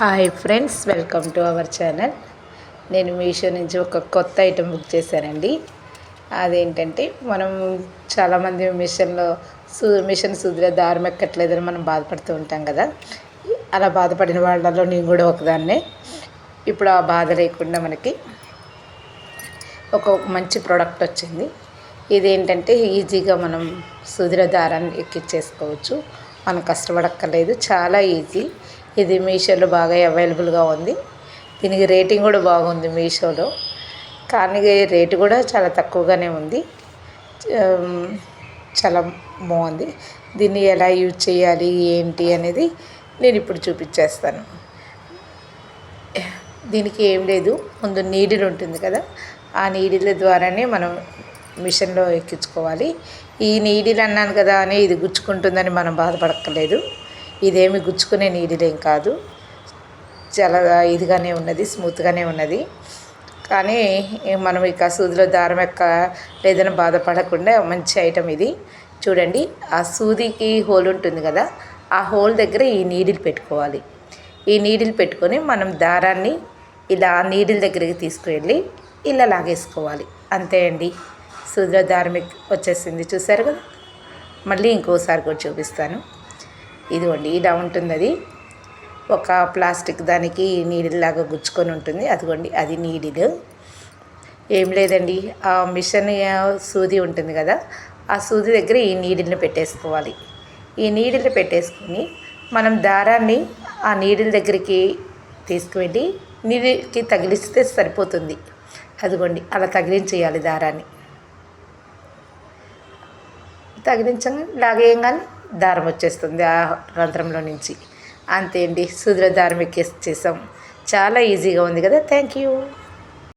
Hi friends welcome to our channel నేను మీషో నుంచి ఒక కొత్త ఐటెం బుక్ చేశానండి. అదేంటంటే మనం చాలామంది మిషన్లో సూ మిషన్ సుదిలో దారం ఎక్కట్లేదని మనం బాధపడుతూ ఉంటాం కదా. అలా బాధపడిన వాళ్ళలో నేను కూడా ఒకదాన్నే. ఇప్పుడు ఆ బాధ లేకుండా మనకి ఒక మంచి ప్రోడక్ట్ వచ్చింది. ఇదేంటంటే ఈజీగా మనం సుదిర దారాన్ని ఎక్కించేసుకోవచ్చు మనం కష్టపడక్కర్లేదు. చాలా ఈజీ ఇది మీషోలో బాగా అవైలబుల్గా ఉంది. దీనికి రేటింగ్ కూడా బాగుంది మీషోలో. కానీ రేటు కూడా చాలా తక్కువగానే ఉంది. చాలా బాగుంది. దీన్ని ఎలా యూజ్ చేయాలి ఏంటి అనేది నేను ఇప్పుడు చూపించేస్తాను. దీనికి ఏం లేదు. ముందు నీడిల్ ఉంటుంది కదా ఆ నీడిల ద్వారానే మనం మిషన్లో ఎక్కించుకోవాలి. ఈ నీడిల్ అన్నాను కదా అని ఇది గుచ్చుకుంటుందని మనం బాధపడక్కర్లేదు. ఇదేమి గుచ్చుకునే నీడిలేం కాదు. చాలా ఇదిగానే ఉన్నది స్మూత్గానే ఉన్నది. కానీ మనం ఇక సూదిలో దారం ఎక్క లేదని బాధపడకుండా మంచి ఐటమ్ ఇది. చూడండి ఆ సూదికి హోల్ ఉంటుంది కదా ఆ హోల్ దగ్గర ఈ నీడిల్ పెట్టుకోవాలి. ఈ నీడిల్ పెట్టుకొని మనం దారాన్ని ఇలా నీడిల్ దగ్గరికి తీసుకువెళ్ళి ఇలా లాగేసుకోవాలి. అంతే అండి. సూదిలో దారం వచ్చేసింది. చూసారు కదా? మళ్ళీ ఇంకోసారి కూడా చూపిస్తాను. ఇదిగోండి ఇలా ఉంటుంది అది ఒక ప్లాస్టిక్ దానికి నీడిల్లాగా గుచ్చుకొని ఉంటుంది. అదిగోండి అది నీడిల్ ఏం లేదండి ఆ మిషన్ సూది ఉంటుంది కదా ఆ సూది దగ్గర ఈ నీడిల్ని పెట్టేసుకోవాలి. ఈ నీడిల్ని పెట్టేసుకొని మనం దారాన్ని ఆ నీడిల్ దగ్గరికి తీసుకువెళ్ళి నీడికి తగిలిస్తే సరిపోతుంది. అదిగోండి అలా తగిలించేయాలి దారాన్ని. తగిలించగా లాగేయంగానే దారం వచ్చేస్తుంది ఆ రంధ్రంలో నుంచి. అంతే అండి. సుదుల దారం ఎక్కేసేసాం. చాలా ఈజీగా ఉంది కదా. Thank you.